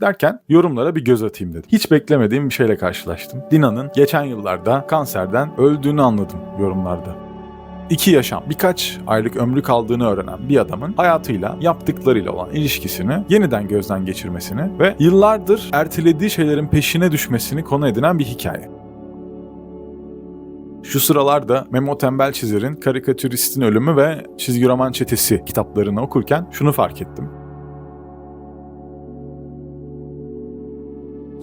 Derken yorumlara bir göz atayım dedim. Hiç beklemediğim bir şeyle karşılaştım. Dina'nın geçen yıllarda kanserden öldüğünü anladım yorumlarda. İki yaşam, birkaç aylık ömrü kaldığını öğrenen bir adamın hayatıyla, yaptıklarıyla olan ilişkisini yeniden gözden geçirmesini ve yıllardır ertelediği şeylerin peşine düşmesini konu edinen bir hikaye. Şu sıralarda Memo Tembel Çizer'in Karikatüristin Ölümü ve Çizgi Roman Çetesi kitaplarını okurken şunu fark ettim.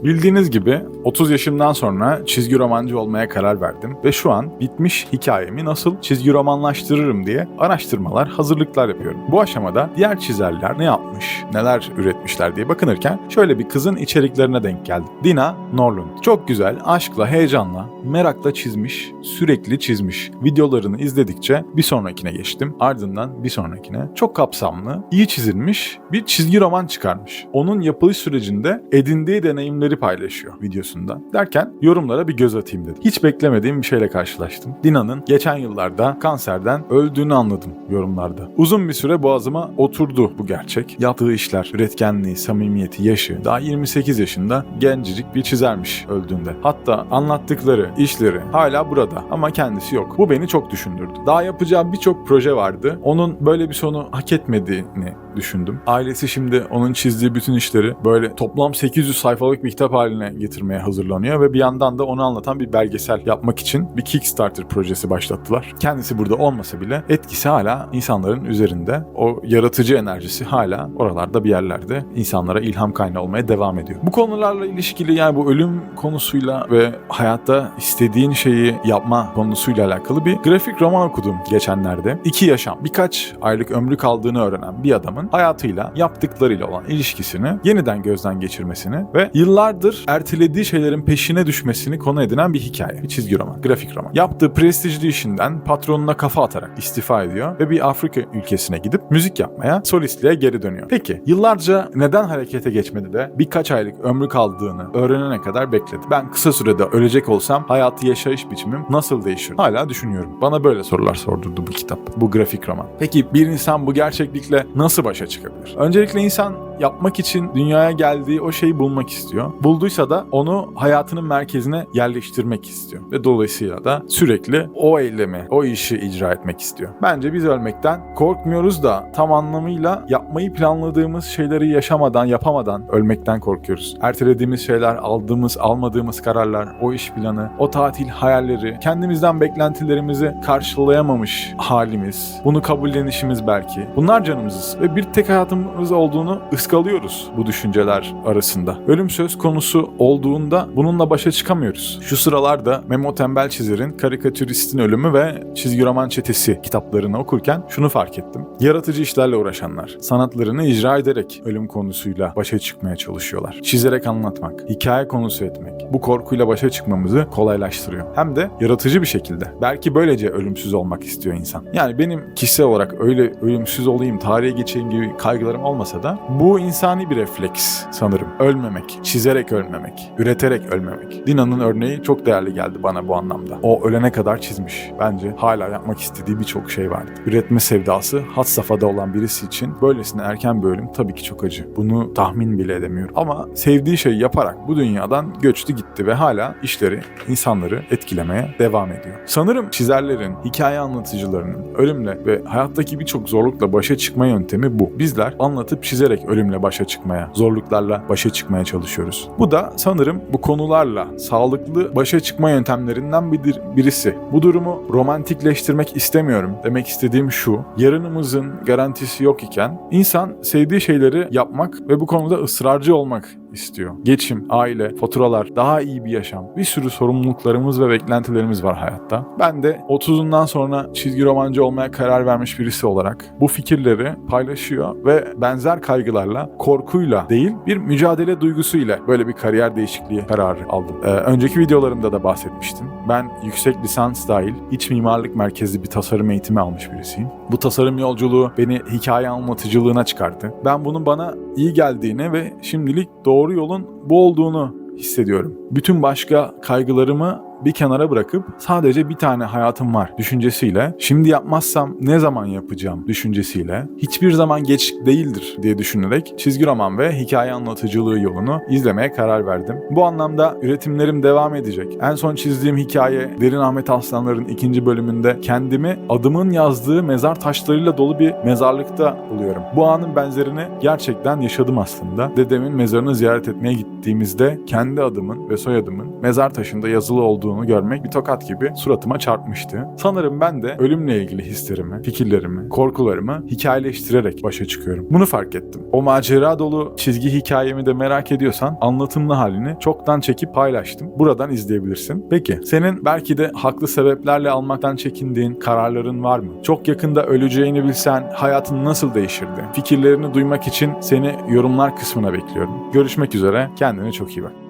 Bildiğiniz gibi 30 yaşımdan sonra çizgi romancı olmaya karar verdim ve şu an bitmiş hikayemi nasıl çizgi romanlaştırırım diye araştırmalar, hazırlıklar yapıyorum. Bu aşamada diğer çizerler ne yapmış, neler üretmişler diye bakınırken şöyle bir kızın içeriklerine denk geldim. Dina Norlund. Çok güzel, aşkla, heyecanla, merakla çizmiş, sürekli çizmiş. Videolarını izledikçe bir sonrakine geçtim. Ardından bir sonrakine. Çok kapsamlı, iyi çizilmiş bir çizgi roman çıkarmış. Onun yapılış sürecinde edindiği deneyimleri paylaşıyor videosunda. Derken yorumlara bir göz atayım dedim. Hiç beklemediğim bir şeyle karşılaştım. Dina'nın geçen yıllarda kanserden öldüğünü anladım yorumlarda. Uzun bir süre boğazıma oturdu bu gerçek. Yaptığı işler, üretkenliği, samimiyeti, yaşı. Daha 28 yaşında gencecik bir çizermiş öldüğünde. Hatta anlattıkları, işleri hala burada ama kendisi yok. Bu beni çok düşündürdü. Daha yapacağı birçok proje vardı. Onun böyle bir sonu hak etmediğini düşündüm. Ailesi şimdi onun çizdiği bütün işleri böyle toplam 800 sayfalık bir kitap haline getirmeye hazırlanıyor ve bir yandan da onu anlatan bir belgesel yapmak için bir Kickstarter projesi başlattılar. Kendisi burada olmasa bile etkisi hala insanların üzerinde. O yaratıcı enerjisi hala oralarda bir yerlerde insanlara ilham kaynağı olmaya devam ediyor. Bu konularla ilişkili yani bu ölüm konusuyla ve hayatta istediğin şeyi yapma konusuyla alakalı bir grafik roman okudum geçenlerde. İki yaşam, birkaç aylık ömrü kaldığını öğrenen bir adamın hayatıyla, yaptıklarıyla olan ilişkisini yeniden gözden geçirmesini ve yıllardır ertelediği şeylerin peşine düşmesini konu edinen bir hikaye. Bir çizgi roman, grafik roman. Yaptığı prestijli işinden patronuna kafa atarak istifa ediyor ve bir Afrika ülkesine gidip müzik yapmaya, solistliğe geri dönüyor. Peki yıllarca neden harekete geçmedi de birkaç aylık ömrü kaldığını öğrenene kadar bekledi. Ben kısa sürede ölecek olsam hayatı yaşayış biçimim nasıl değişir? Hala düşünüyorum. Bana böyle sorular sordurdu bu kitap, bu grafik roman. Peki bir insan bu gerçeklikle nasıl başa çıkabilir? Öncelikle insan yapmak için dünyaya geldiği o şeyi bulmak istiyor. Bulduysa da onu hayatının merkezine yerleştirmek istiyor. Ve dolayısıyla da sürekli o eylemi, o işi icra etmek istiyor. Bence biz ölmekten korkmuyoruz da tam anlamıyla yapmayı planladığımız şeyleri yaşamadan, yapamadan ölmekten korkuyoruz. Ertelediğimiz şeyler, aldığımız, almadığımız kararlar, o iş planı, o tatil hayalleri, kendimizden beklentilerimizi karşılayamamış halimiz, bunu kabullenişimiz belki. Bunlar canımızız ve bir tek hayatımız olduğunu ıskalıyoruz bu düşünceler arasında. Ölüm söz konusu olduğunda bununla başa çıkamıyoruz. Şu sıralarda Memo Tembel Çizer'in Karikatüristin Ölümü ve Çizgi Roman Çetesi kitaplarını okurken şunu fark ettim. Yaratıcı işlerle uğraşanlar, sanatlarını icra ederek ölüm konusuyla başa çıkmaya çalışıyorlar. Çizerek anlatmak, hikaye konusu etmek, bu korkuyla başa çıkmamızı kolaylaştırıyor. Hem de yaratıcı bir şekilde. Belki böylece ölümsüz olmak istiyor insan. Yani benim kişisel olarak öyle ölümsüz olayım, tarihe geçeyim gibi kaygılarım olmasa da bu insani bir refleks sanırım. Ölmemek, çizerek ölmemek, üreterek ölmemek. Dina'nın örneği çok değerli geldi bana bu anlamda. O ölene kadar çizmiş. Bence hala yapmak istediği birçok şey vardı. Üretme sevdası had safhada olan birisi için böylesine erken bir ölüm tabii ki çok acı. Bunu tahmin bile edemiyorum. Ama sevdiği şeyi yaparak bu dünyadan göçtü gitti ve hala işleri, insanları etkilemeye devam ediyor. Sanırım çizerlerin, hikaye anlatıcılarının ölümle ve hayattaki birçok zorlukla başa çıkma yöntemi bu. Bizler anlatıp çizerek ölümle başa çıkmaya, zorluklarla başa çıkmaya çalışıyoruz. Bu da sanırım bu konularla sağlıklı başa çıkma yöntemlerinden bir, birisi. Bu durumu romantikleştirmek istemiyorum. Demek istediğim şu, yarınımızın garantisi yok iken insan sevdiği şeyleri yapmak ve bu konuda ısrarcı olmak istiyor. Geçim, aile, faturalar, daha iyi bir yaşam. Bir sürü sorumluluklarımız ve beklentilerimiz var hayatta. Ben de 30'undan sonra çizgi romancı olmaya karar vermiş birisi olarak bu fikirleri paylaşıyor ve benzer kaygılarla, korkuyla değil bir mücadele duygusuyla böyle bir kariyer değişikliği kararı aldım. Ee, önceki videolarımda da bahsetmiştim. Ben yüksek lisans dahil iç mimarlık merkezli bir tasarım eğitimi almış birisiyim. Bu tasarım yolculuğu beni hikaye anlatıcılığına çıkarttı. Ben bunun bana iyi geldiğini ve şimdilik doğru yolun bu olduğunu hissediyorum. bütün başka kaygılarımı bir kenara bırakıp sadece bir tane hayatım var düşüncesiyle, şimdi yapmazsam ne zaman yapacağım düşüncesiyle, hiçbir zaman geç değildir diye düşünerek çizgi roman ve hikaye anlatıcılığı yolunu izlemeye karar verdim. Bu anlamda üretimlerim devam edecek. En son çizdiğim hikaye Derin Ahmet Aslanlar'ın ikinci bölümünde kendimi adımın yazdığı mezar taşlarıyla dolu bir mezarlıkta buluyorum. Bu anın benzerini gerçekten yaşadım aslında. Dedemin mezarını ziyaret etmeye gittiğimizde kendi adımın ve soyadımın mezar taşında yazılı olduğunu görmek bir tokat gibi suratıma çarpmıştı. Sanırım ben de ölümle ilgili hislerimi, fikirlerimi, korkularımı hikayeleştirerek başa çıkıyorum. Bunu fark ettim. O macera dolu çizgi hikayemi de merak ediyorsan anlatımlı halini çoktan çekip paylaştım. Buradan izleyebilirsin. Peki senin belki de haklı sebeplerle almaktan çekindiğin kararların var mı? Çok yakında öleceğini bilsen hayatın nasıl değişirdi? Fikirlerini duymak için seni yorumlar kısmına bekliyorum. Görüşmek üzere. Kendine çok iyi bak.